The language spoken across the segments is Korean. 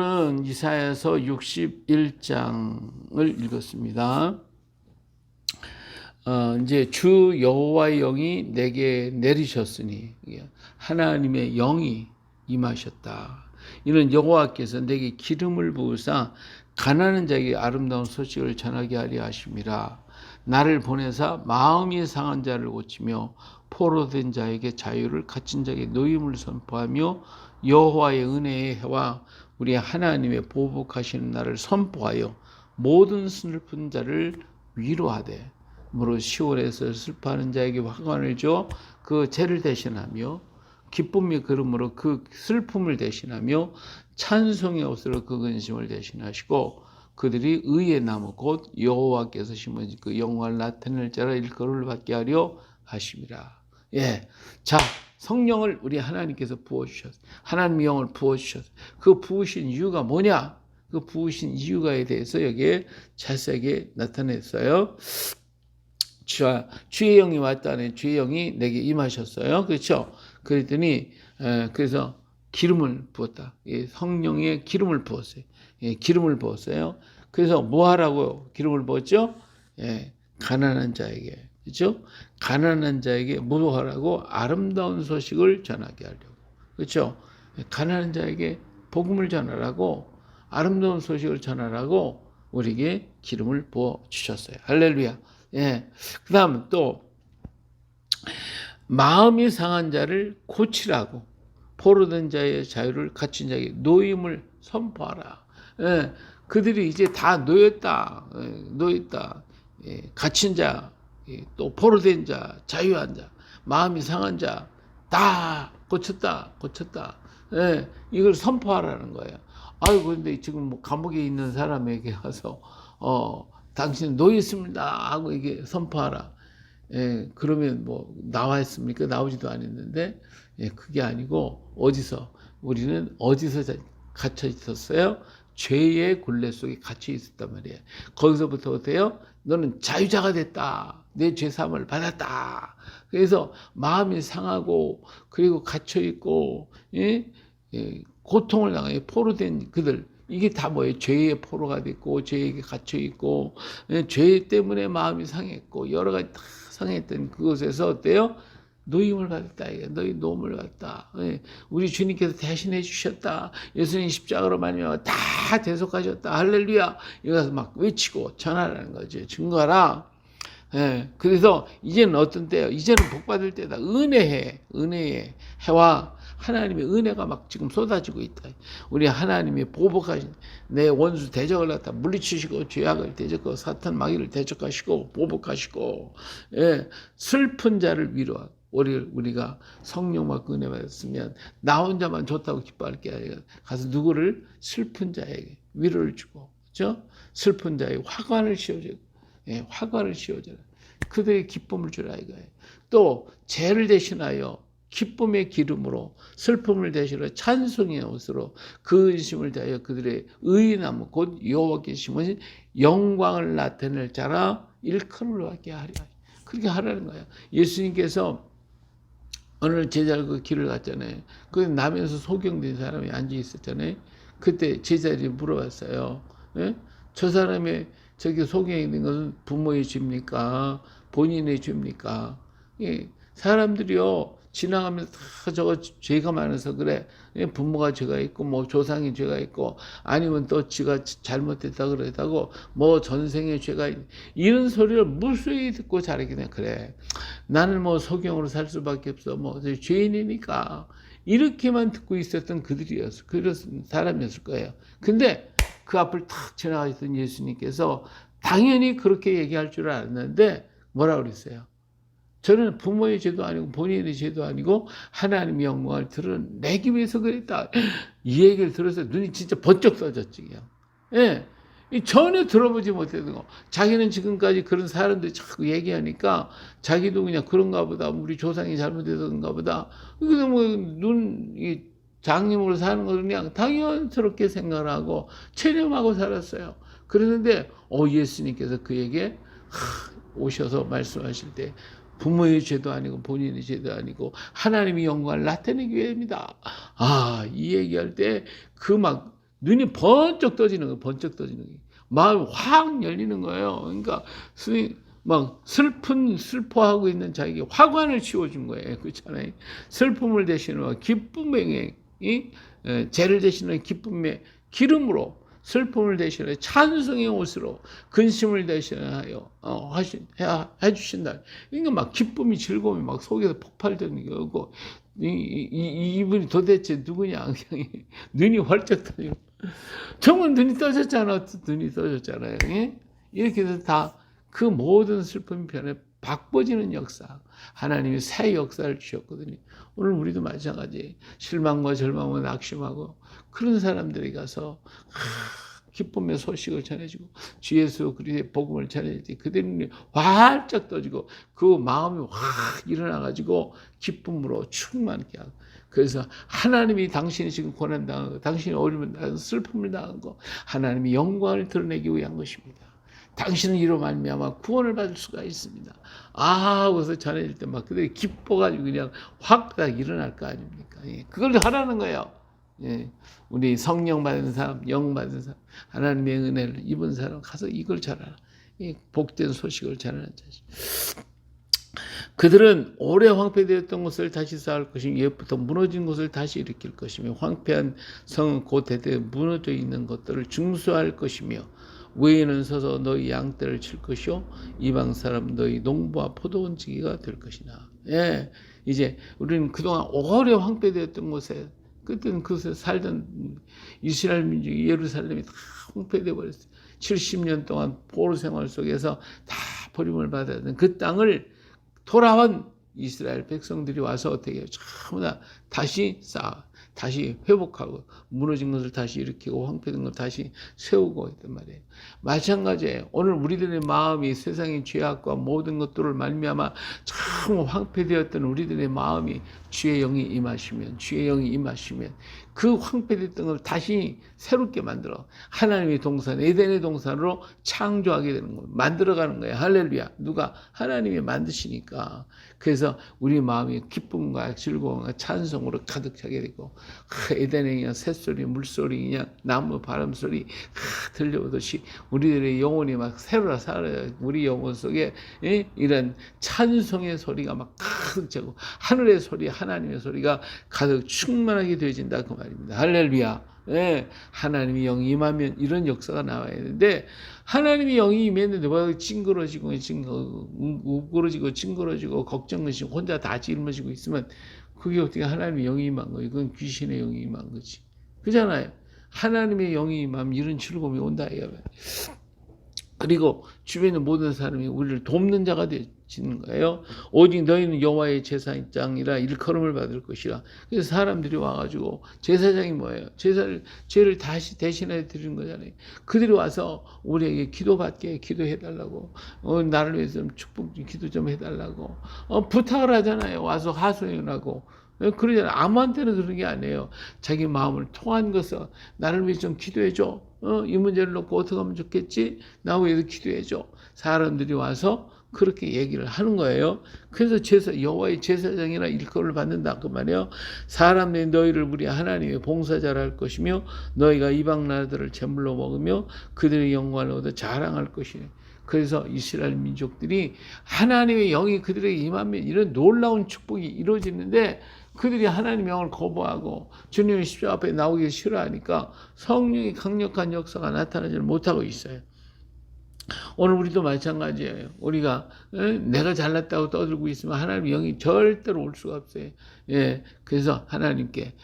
오늘은 이사야서 61장을 읽었습니다. 어, 이제 주 여호와의 영이 내게 내리셨으니 하나님의 영이 임하셨다. 이는 여호와께서 내게 기름을 부으사 가난한 자에게 아름다운 소식을 전하게 하려 하심이라. 나를 보내사 마음이 상한 자를 고치며 포로된 자에게 자유를 갇힌 자에게 노임을 선포하며 여호와의 은혜의 해와 우리 하나님의 보복하시는 날을 선포하여 모든 슬픈 자를 위로하되 무릇 10월에서 슬퍼하는 자에게 화관을 줘 그 죄를 대신하며 기쁨의 그름으로 그 슬픔을 대신하며 찬송의 옷으로 그 근심을 대신하시고 그들이 의의 나무 곧 여호와께서 심은 그 영광을 나타낼 자라 일거를 받게 하려 하심이라. 예. 자, 성령을 우리 하나님께서 부어주셨어요. 하나님의 영을 부어주셨어요. 그 부으신 이유가 뭐냐? 그 부으신 이유가에 대해서 여기에 자세하게 나타냈어요. 주와 주의 영이 왔다네. 주의 영이 내게 임하셨어요. 그렇죠? 그랬더니 에, 그래서 기름을 부었다. 예, 성령의 기름을 부었어요. 예, 기름을 부었어요. 그래서 뭐 하라고 기름을 부었죠? 예, 가난한 자에게. 그렇죠? 가난한 자에게 뭐 하라고 아름다운 소식을 전하게 하려고. 그렇죠? 가난한 자에게 복음을 전하라고 아름다운 소식을 전하라고 우리에게 기름을 부어 주셨어요. 할렐루야. 예. 그다음 또 마음이 상한 자를 고치라고 포로된 자의 자유를 갖춘 자에게 노임을 선포하라. 예. 그들이 이제 다 놓였다. 예. 놓였다. 예. 갇힌 자, 예. 또 포로된 자, 자유한 자, 마음이 상한 자, 다 고쳤다. 고쳤다. 예. 이걸 선포하라는 거예요. 아유, 그런데 지금 뭐 감옥에 있는 사람에게 가서, 어, 당신 놓였습니다. 하고 이게 선포하라. 예, 그러면 뭐 나와 있습니까? 나오지도 않았는데, 예, 그게 아니고 어디서 우리는 어디서 갇혀 있었어요? 죄의 굴레 속에 갇혀 있었단 말이에요. 거기서부터 어때요? 너는 자유자가 됐다. 내 죄사함을 받았다. 그래서 마음이 상하고 그리고 갇혀 있고 예? 예, 고통을 당해 포로된 그들 이게 다 뭐예요? 죄의 포로가 됐고 죄에게 갇혀 있고 예, 죄 때문에 마음이 상했고 여러 가지 다 상했던 그곳에서 어때요? 노임을 받았다. 너희 노임을 받았다. 예, 우리 주님께서 대신해 주셨다. 예수님 십자가로 말미암아 다 대속하셨다. 할렐루야. 이것을 막 외치고 전하라는 거죠. 증거라. 예, 그래서 이제는 어떤 때요? 이제는 복 받을 때다. 은혜해, 은혜의 해와 하나님의 은혜가 막 지금 쏟아지고 있다. 우리 하나님이 보복하신 내 원수 대적을 갖다 물리치시고 죄악을 대적하고 사탄 마귀를 대적하시고 보복하시고 예, 슬픈 자를 위로하고 우리 우리가 성령 받고 은혜 받았으면 나 혼자만 좋다고 기뻐할 게 아니라 가서 누구를 슬픈 자에게 위로를 주고 그죠? 슬픈 자에게 화관을 씌워주고 예, 화관을 씌워줘라. 그들의 기쁨을 주라 이거예요. 또 죄를 대신하여 기쁨의 기름으로 슬픔을 대신하여 찬송의 옷으로 그 근심을 다하여 그들의 의나무 곧 여호와께 심으신 영광을 나타낼 자라 일컬을 하게 하리라. 그렇게 하라는 거예요. 예수님께서 어느 제자를 그 길을 갔잖아요. 그 남에서 소경된 사람이 앉아 있었잖아요. 그때 제자들이 물어봤어요. 예? 저 사람의 저기 소경이 있는 것은 부모의 죄입니까? 본인의 죄입니까? 예. 사람들이요, 지나가면서 다 저거 죄가 많아서 그래. 예, 부모가 죄가 있고, 뭐 조상의 죄가 있고, 아니면 또 지가 잘못했다 그랬다고, 뭐 전생의 죄가 있 이런 소리를 무수히 듣고 자라게 돼. 그래. 나는 뭐 소경으로 살 수밖에 없어. 뭐 죄인이니까. 이렇게만 듣고 있었던 그들이었어. 그런 사람이었을 거예요. 근데 그 앞을 탁 지나가셨던 예수님께서 당연히 그렇게 얘기할 줄 알았는데 뭐라 그랬어요? 저는 부모의 죄도 아니고 본인의 죄도 아니고 하나님의 영광을 드러내기 위해서 그랬다. 이 얘기를 들어서 눈이 진짜 번쩍 떠졌지. 예. 전혀 들어보지 못했던 거. 자기는 지금까지 그런 사람들이 자꾸 얘기하니까 자기도 그냥 그런가 보다. 우리 조상이 잘못했던가 보다. 그래서 뭐, 눈, 이 장님으로 사는 거 그냥 당연스럽게 생각하고 체념하고 살았어요. 그랬는데, 어, 예수님께서 그에게 오셔서 말씀하실 때 부모의 죄도 아니고 본인의 죄도 아니고 하나님의 영광을 나타내기 위함이다. 아, 이 얘기할 때 그 막 눈이 번쩍 떠지는 거예요. 번쩍 떠지는 거예요. 마음이 확 열리는 거예요. 그러니까 스님 막 슬픈 슬퍼하고 있는 자에게 화관을 씌워준 거예요. 그렇잖아요. 슬픔을 대신하고 기쁨의 이 에, 죄를 대신하는 기쁨의 기름으로 슬픔을 대신해 찬송의 옷으로 근심을 대신하여 어, 해, 해주신다. 그러니까 막 기쁨이 즐거움이 막 속에서 폭발되는 거고 이, 이, 이, 이분이 도대체 누구냐 그냥 눈이 활짝 떠지고 정말 눈이 떠졌잖아 눈이 떠졌잖아요. 예? 이렇게 해서 다 그 모든 슬픔 변에 바꿔지는 역사 하나님이 새 역사를 주셨거든요. 오늘 우리도 마찬가지 실망과 절망과 낙심하고 그런 사람들이 가서 하, 기쁨의 소식을 전해주고 주 예수 그리스도의 복음을 전해줄 때 그들은 활짝 떠지고 그 마음이 확 일어나가지고 기쁨으로 충만케 하고 그래서 하나님이 당신이 지금 고난당한 거, 당신이 어려움을 슬픔을 당한 거 하나님이 영광을 드러내기 위한 것입니다. 당신은 이로 말미암아 구원을 받을 수가 있습니다. 아, 하고서 전해질 때 막 그들이 기뻐가지고 그냥 확다 일어날 거 아닙니까? 예, 그걸 하라는 거예요. 예, 우리 성령 받은 사람, 영 받은 사람, 하나님의 은혜를 입은 사람 가서 이걸 전하라. 이 복된 소식을 전하는 자식. 그들은 오래 황폐되었던 것을 다시 쌓을 것이며 옛부터 무너진 것을 다시 일으킬 것이며 황폐한 성은 곧 대대 무너져 있는 것들을 중수할 것이며 외에는 서서 너희 양떼를 칠 것이요 이방 사람 너희 농부와 포도원지기가 될 것이나 예 이제 우리는 그동안 오래 황폐되었던 곳에 그때는 그곳에 살던 이스라엘 민족이 예루살렘이 다 황폐되어 버렸어요 70년 동안 포로 생활 속에서 다 버림을 받았던 그 땅을 돌아온 이스라엘 백성들이 와서 어떻게? 전부 다 다시 쌓아 다시 회복하고 무너진 것을 다시 일으키고 황폐된 것을 다시 세우고 있단 말이에요. 마찬가지예요. 오늘 우리들의 마음이 세상의 죄악과 모든 것들을 말미암아 참 황폐되었던 우리들의 마음이 주의 영이 임하시면 주의 영이 임하시면 그 황폐됐던 걸 다시 새롭게 만들어 하나님의 동산 에덴의 동산으로 창조하게 되는 거예요. 만들어가는 거예요. 할렐루야. 누가 하나님이 만드시니까 그래서 우리 마음이 기쁨과 즐거움과 찬송으로 가득 차게 되고 에덴의 그냥 새소리 물소리 그냥 나무 바람 소리 들려오듯이 우리들의 영혼이 막 새로 살아요. 우리 영혼 속에 이런 찬송의 소리가 막 가득 차고 하늘의 소리 하나님의 소리가 가득 충만하게 되어진다 그 말입니다. 할렐루야. 예, 하나님이 영이 임하면 이런 역사가 나와야 되는데 하나님이 영이 임했는데 뭐 찡그러지고 찡그 우그러지고 찡그러지고 걱정하시고 혼자 다 짊어지고 있으면 그게 어떻게 하나님의 영이 임한 거예요? 그건 귀신의 영이 임한 거지. 그잖아요. 하나님의 영이 임하면 이런 즐거움이 온다 이거예요. 그리고 주변에 모든 사람이 우리를 돕는 자가 되지는 거예요. 오직 너희는 여호와의 제사장이라 일컬음을 받을 것이라. 그래서 사람들이 와가지고 제사장이 뭐예요? 제사를 죄를 다시 대신해 드리는 거잖아요. 그들이 와서 우리에게 기도받게 기도해 달라고, 어, 나를 위해서 좀 축복 좀 기도 좀 해달라고 어, 부탁을 하잖아요. 와서 하소연하고. 그러잖아요. 아무한테나 그런 게 아니에요. 자기 마음을 통한 것을 나를 위해 좀 기도해 줘. 어, 이 문제를 놓고 어떻게 하면 좋겠지? 나 위해서 기도해 줘. 사람들이 와서 그렇게 얘기를 하는 거예요. 그래서 제사, 여호와의 제사장이라 일컬을 받는다 그 말이에요. 사람들이 너희를 우리 하나님의 봉사자라 할 것이며 너희가 이방 나라들을 제물로 먹으며 그들의 영광을 얻어 자랑할 것이에요. 그래서 이스라엘 민족들이 하나님의 영이 그들에게 임하면 이런 놀라운 축복이 이루어지는데 그들이 하나님 영을 거부하고 주님의 십자 앞에 나오기 싫어하니까 성령의 강력한 역사가 나타나지 못하고 있어요. 오늘 우리도 마찬가지예요. 우리가 내가 잘났다고 떠들고 있으면 하나님 영이 절대로 올 수가 없어요. 예, 그래서 하나님께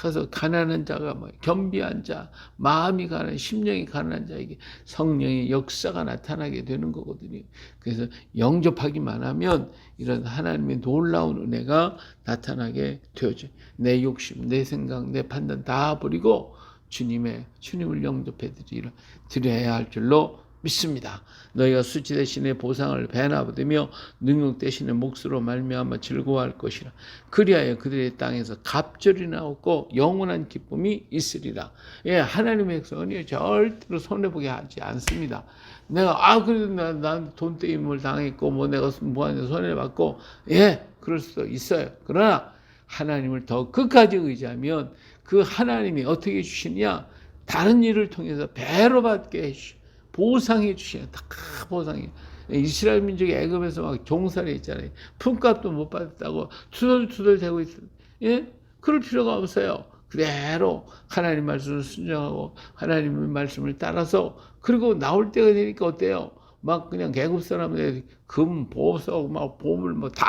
가서 가난한 자가 뭐 겸비한 자, 마음이 가난, 심령이 가난한 자에게 성령의 역사가 나타나게 되는 거거든요. 그래서 영접하기만 하면 이런 하나님의 놀라운 은혜가 나타나게 되어져. 내 욕심, 내 생각, 내 판단 다 버리고 주님의 주님을 영접해 드리라 드려야 할 줄로 믿습니다. 너희가 수치 대신에 보상을 배나 받으며 능력 대신에 몫으로 말미암아 즐거워할 것이라. 그리하여 그들의 땅에서 갑절이나 없고 영원한 기쁨이 있으리라. 예, 하나님의 백성은 절대로 손해 보게 하지 않습니다. 내가 아 그래도 난돈 떼임을 당했고 뭐 내가 뭐하냐 손해 받고 예, 그럴 수도 있어요. 그러나 하나님을 더 끝까지 의지하면 그 하나님이 어떻게 주시냐? 다른 일을 통해서 배로 받게 해주 보상해 주시는 다 보상해. 이스라엘 민족이 애굽에서 막 종살이 있잖아요. 품값도 못 받았다고 투덜투덜 대고 있어요. 예? 그럴 필요가 없어요. 그대로 하나님 말씀을 순종하고 하나님의 말씀을 따라서 그리고 나올 때가 되니까 어때요? 막 그냥 계급 사람들 금, 보석, 막 보물 뭐 다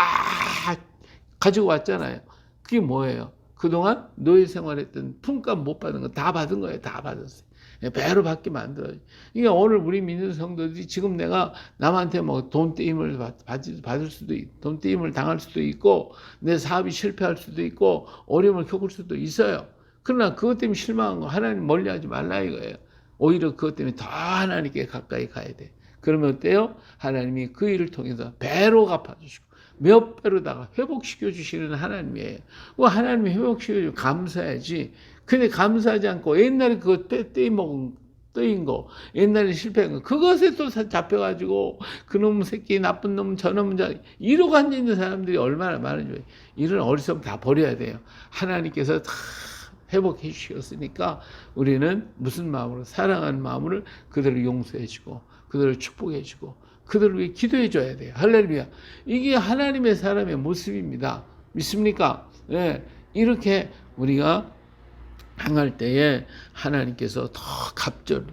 가지고 왔잖아요. 그게 뭐예요? 그동안 노예 생활했던 품값 못 받은 거 다 받은 거예요. 다 받았어요. 예, 배로 받게 만들어요. 이게 오늘 우리 믿는 성도들이 지금 내가 남한테 뭐 돈 떼임을 받을 수도 있, 돈 떼임을 당할 수도 있고 내 사업이 실패할 수도 있고 어려움을 겪을 수도 있어요. 그러나 그것 때문에 실망한 거 하나님 멀리 하지 말라 이거예요. 오히려 그것 때문에 더 하나님께 가까이 가야 돼. 그러면 어때요? 하나님이 그 일을 통해서 배로 갚아주시고 몇 배로다가 회복시켜 주시는 하나님이에요. 뭐 하나님이 회복시켜 주고 감사해야지. 근데 감사하지 않고 옛날에 그거 떼, 떼 먹은 떼인 거, 옛날에 실패한 거, 그것에 또 사- 잡혀가지고 그놈 새끼, 나쁜 놈, 저놈, 자, 이러고 앉아있는 사람들이 얼마나 많은지, 이런 어리석음 다 버려야 돼요. 하나님께서 다 회복해 주셨으니까 우리는 무슨 마음으로, 사랑하는 마음으로 그들을 용서해 주고, 그들을 축복해 주고, 그들을 위해 기도해 줘야 돼요. 할렐루야. 이게 하나님의 사람의 모습입니다. 믿습니까? 예. 이렇게 우리가 행할 때에 하나님께서 더 갑절,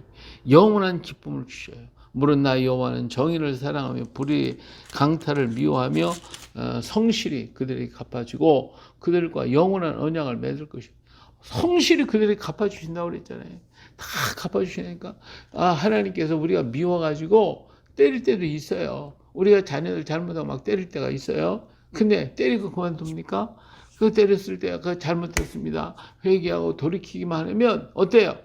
영원한 기쁨을 주셔요. 물은 나 여호와는 정의를 사랑하며 불의 강탈을 미워하며 어, 성실히 그들에게 갚아주고 그들과 영원한 언약을 맺을 것이다. 성실히 그들에게 갚아주신다고 그랬잖아요. 다 갚아주시니까 아 하나님께서 우리가 미워가지고 때릴 때도 있어요. 우리가 자녀들 잘못하고 막 때릴 때가 있어요. 근데 때리고 그만둡니까? 그 때렸을 때그 잘못했습니다. 회개하고 돌이키기만 하면 어때요?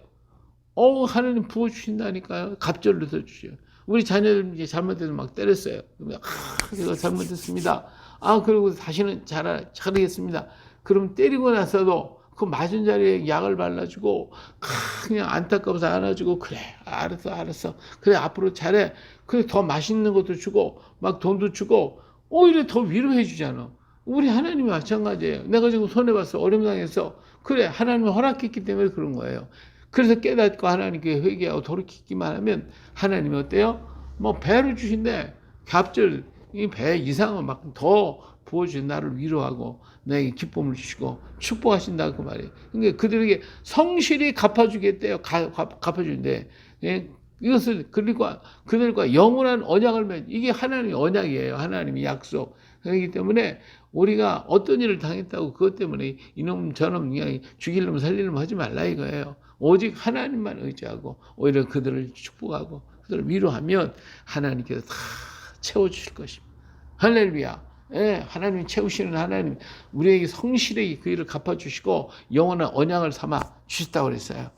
어 하나님 부어 주신다니까요. 갑절로 더 주셔요. 우리 자녀들 이제 잘못해서 막 때렸어요. 그러면 아 제가 잘못했습니다. 아 그리고 다시는 잘 잘하겠습니다. 그럼 때리고 나서도 그 맞은 자리에 약을 발라주고 아, 그냥 안타까워서 안아주고 그래 알았어 알았어 그래 앞으로 잘해 그래 더 맛있는 것도 주고 막 돈도 주고 오히려 더 위로해 주잖아. 우리 하나님이 마찬가지예요. 내가 지금 손해봤어. 어려움 당했어. 그래, 하나님이 허락했기 때문에 그런 거예요. 그래서 깨닫고 하나님께 회개하고 돌이키기만 하면 하나님이 어때요? 뭐 배를 주신대. 갑절, 이 배 이상은 막 더 부어주신 나를 위로하고 내게 기쁨을 주시고 축복하신다 그 말이에요. 그러니까 그들에게 성실히 갚아주겠대요. 가- 갚- 갚아준대. 예? 이것을 그리고 그들과 영원한 언약을 맺. 이게 하나님의 언약이에요. 하나님의 약속. 그렇기 때문에 우리가 어떤 일을 당했다고 그것 때문에 이놈 저놈 그냥 죽일 놈 살릴 놈 하지 말라 이거예요. 오직 하나님만 의지하고 오히려 그들을 축복하고 그들을 위로하면 하나님께서 다 채워주실 것입니다. 할렐루야. 예, 하나님이 채우시는 하나님 우리에게 성실하게 그 일을 갚아주시고 영원한 언약을 삼아 주셨다고 그랬어요.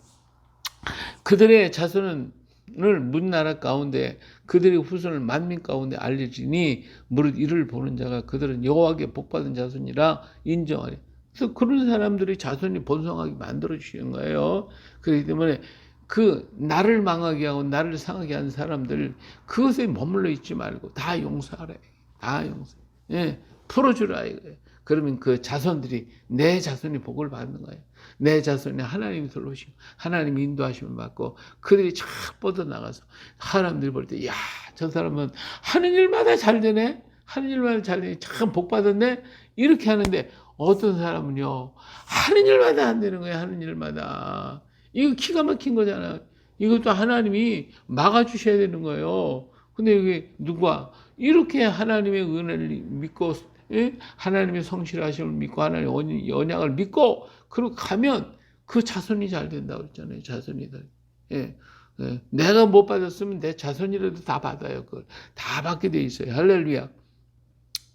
그들의 자손은 을 문나라 가운데 그들의 후손을 만민 가운데 알려지니 무릇 이를 보는 자가 그들은 여호와께 복받은 자손이라 인정하리. 그래서 그런 사람들이 자손이 번성하게 만들어 주시는 거예요. 그렇기 때문에 그 나를 망하게 하고 나를 상하게 한 사람들 그것에 머물러 있지 말고 다 용서하라. 다 용서. 예, 풀어주라 이거예요. 그러면 그 자손들이 내 자손이 복을 받는 거예요. 내 자손이 하나님이 돌보시고 하나님 인도하심을 받고 그들이 쫙 뻗어 나가서 사람들이 볼 때 야 저 사람은 하는 일마다 잘 되네? 하는 일마다 잘 되네? 참 복 받았네? 이렇게 하는데 어떤 사람은요 하는 일마다 안 되는 거예요 하는 일마다. 이거 기가 막힌 거잖아요. 이것도 하나님이 막아 주셔야 되는 거예요. 근데 이게 누가? 이렇게 하나님의 은혜를 믿고 예? 하나님의 성실하심을 믿고 하나님의 언- 언약을 믿고 그러고 가면 그 자손이 잘 된다고 했잖아요. 자손이들. 예. 예. 내가 못 받았으면 내 자손이라도 다 받아요. 그걸 다 받게 돼 있어요. 할렐루야.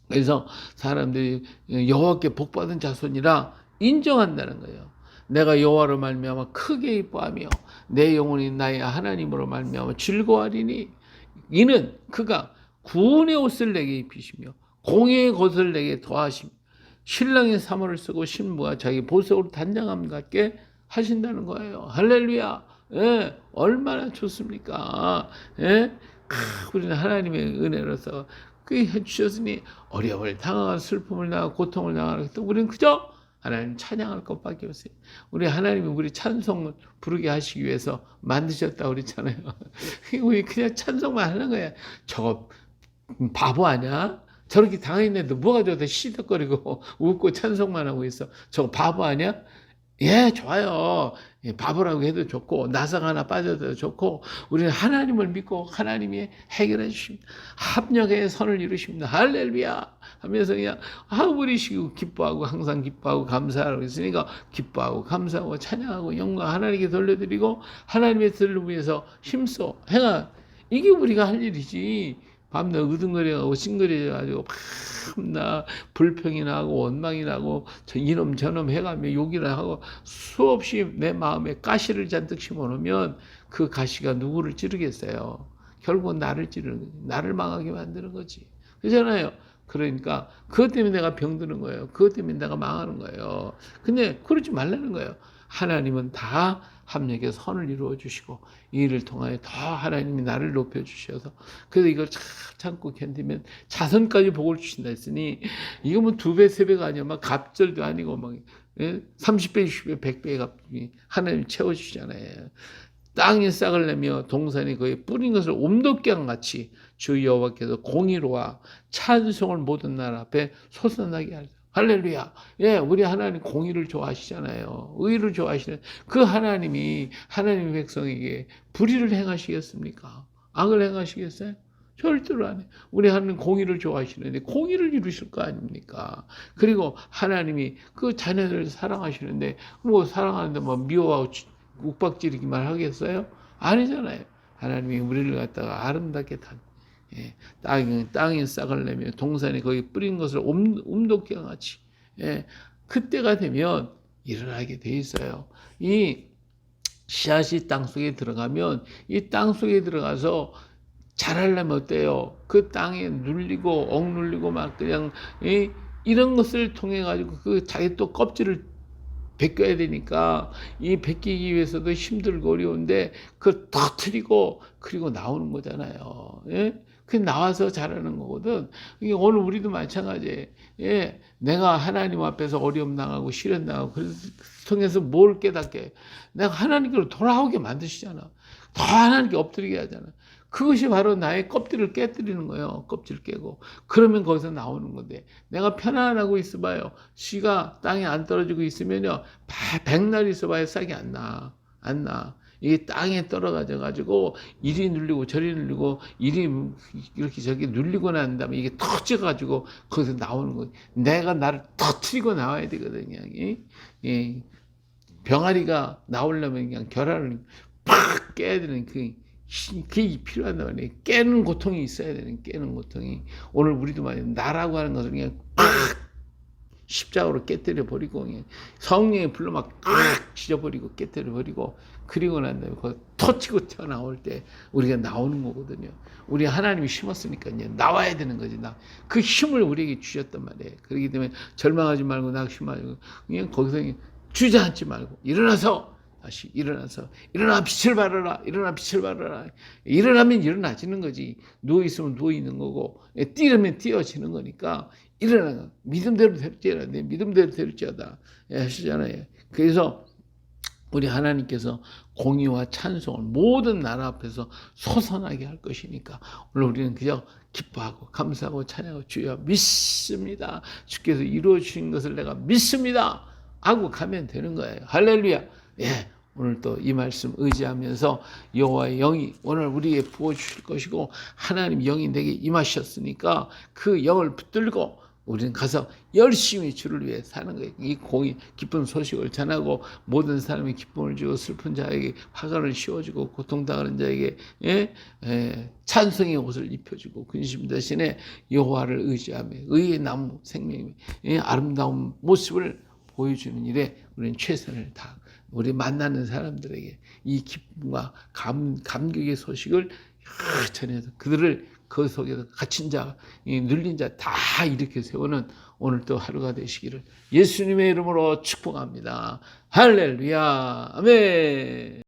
그래서 사람들이 여호와께 복 받은 자손이라 인정한다는 거예요. 내가 여호와로 말미암아 크게 기뻐하며 내 영혼이 나의 하나님으로 말미암아 즐거워하리니 이는 그가 구원의 옷을 내게 입히시며 공의의 것을 내게 더하시며 신랑의 사모를 쓰고 신부가 자기 보석으로 단장함 같게 하신다는 거예요. 할렐루야. 예, 얼마나 좋습니까? 예? 크, 우리는 하나님의 은혜로서 그 해주셨으니 어려움을 당하고 슬픔을 당하고 고통을 당하고 또 우리는 그저 하나님 찬양할 것밖에 없어요. 우리 하나님이 우리 찬송을 부르게 하시기 위해서 만드셨다고 그랬잖아요. 우리 그냥 찬송만 하는 거야. 저거 바보 아니야? 저렇게 당했는데도 뭐가 저다 시덕거리고 웃고 찬송만 하고 있어. 저거 바보 아니야? 예, 좋아요. 예, 바보라고 해도 좋고, 나상 하나 빠져도 좋고, 우리는 하나님을 믿고 하나님이 해결해 주십니다. 합력의 선을 이루십니다. 할렐루야! 하면서 그냥 하부리시고 기뻐하고 항상 기뻐하고 감사하고 있으니까 기뻐하고 감사하고 찬양하고 영광 하나님께 돌려드리고 하나님의 뜻을 위해서 힘써 행한 이게 우리가 할 일이지. 밤낮 으둥거려가고 싱거려 가지고 밤낮 불평이 나고 원망이 나고 저 이놈 저놈 해가며 욕이나 하고 수없이 내 마음에 가시를 잔뜩 심어놓으면 그 가시가 누구를 찌르겠어요. 결국은 나를 찌르는 거지. 나를 망하게 만드는 거지. 그렇잖아요. 그러니까 그것 때문에 내가 병드는 거예요. 그것 때문에 내가 망하는 거예요. 근데 그러지 말라는 거예요. 하나님은 다 합력의 선을 이루어 주시고 이 일을 통하여 더 하나님이 나를 높여 주셔서 그래서 이걸 참 참고 견디면 자손까지 복을 주신다 했으니 이거 뭐 두 배, 세 배가 아니야. 막 갑절도 아니고 막 예? 30배, 60배, 100배 값이 하나님 채워 주시잖아요. 땅에 싹을 내며 동산이 거의 뿌린 것을 옴도깨랑 같이 주 여호와께서 공의로와 찬송을 모든 나라 앞에 솟아나게 하리라. 할렐루야. 예, 우리 하나님 공의를 좋아하시잖아요. 의를 좋아하시는 그 하나님이 하나님의 백성에게 불의를 행하시겠습니까? 악을 행하시겠어요? 절대로 안 해. 우리 하나님 공의를 좋아하시는데 공의를 이루실 거 아닙니까? 그리고 하나님이 그 자녀들을 사랑하시는데 뭐 사랑하는데 뭐 미워하고 욱박지르기만 하겠어요? 아니잖아요. 하나님이 우리를 갖다가 아름답게 단 예, 땅에, 땅에 싹을 내며 동산에 거기 뿌린 것을 옴, 옴독게 같이 예, 그때가 되면 일어나게 돼 있어요. 이 씨앗이 땅 속에 들어가면 이 땅 속에 들어가서 자라려면 어때요? 그 땅에 눌리고 억눌리고 막 그냥 이, 이런 것을 통해 가지고 그 자기 또 껍질을 벗겨야 되니까 이 벗기기 위해서도 힘들고 어려운데 그걸 터트리고 그리고 나오는 거잖아요. 예? 그 나와서 자라는 거거든. 오늘 우리도 마찬가지예요. 예, 내가 하나님 앞에서 어려움 당하고 시련 당하고 그래서 통해서 뭘 깨닫게? 내가 하나님께로 돌아오게 만드시잖아. 더 하나님께 엎드리게 하잖아. 그것이 바로 나의 껍질을 깨뜨리는 거예요. 껍질 깨고. 그러면 거기서 나오는 건데. 내가 편안하고 있어봐요. 씨가 땅에 안 떨어지고 있으면요. 백날 있어봐야 싹이 안 나. 안 나. 이게 땅에 떨어져 가지고 이리 눌리고 저리 눌리고 이리 이렇게 저기 눌리고 난 다음에 이게 터져 가지고 거기서 나오는 거. 내가 나를 터트리고 나와야 되거든요. 예. 병아리가 나오려면 그냥 결합을 팍 깨야 되는 그 그게 필요하단 말이에요. 깨는 고통이 있어야 되는 깨는 고통이. 오늘 우리도 말이에요. 나라고 하는 것을 그냥 팍 십자가로 깨뜨려 버리고 성령의 불로 막팍 찢어버리고 깨뜨려 버리고 그리고 난 다음에 그 터치고 튀어나올 때 우리가 나오는 거거든요. 우리 하나님이 심었으니까 이제 나와야 되는 거지. 나. 그 힘을 우리에게 주셨단 말이에요. 그렇기 때문에 절망하지 말고 낙심하고 그냥 거기서 주저앉지 말고 일어나서 다시 일어나서 일어나 빛을 발하라 일어나 빛을 발하라 일어나면 일어나지는 거지 누워 있으면 누워 있는 거고 뛰려면 뛰어지는 거니까 일어나 믿음대로 될지어다 내 믿음대로 될지어다. 예, 하시잖아요. 그래서 우리 하나님께서 공의와 찬송을 모든 나라 앞에서 솟아나게 할 것이니까 오늘 우리는 그저 기뻐하고 감사하고 찬양하고 주여 믿습니다. 주께서 이루어 주신 것을 내가 믿습니다. 하고 가면 되는 거예요. 할렐루야. 예, 오늘 또 이 말씀 의지하면서 여호와의 영이 오늘 우리에게 부어 주실 것이고 하나님 영이 내게 임하셨으니까 그 영을 붙들고 우리는 가서 열심히 주를 위해 사는 거예요. 이 공이 기쁜 소식을 전하고 모든 사람이 기쁨을 주고 슬픈 자에게 화관을 씌워주고 고통당하는 자에게 예? 예, 찬송의 옷을 입혀주고 근심 대신에 여호와를 의지하며 의의 나무 생명의 예, 아름다운 모습을 보여주는 일에 우리는 최선을 다 우리 만나는 사람들에게 이 기쁨과 감, 감격의 소식을 전해서 그들을 그 속에서 갇힌 자, 눌린 자 다 이렇게 세우는 오늘 또 하루가 되시기를 예수님의 이름으로 축복합니다. 할렐루야. 아멘.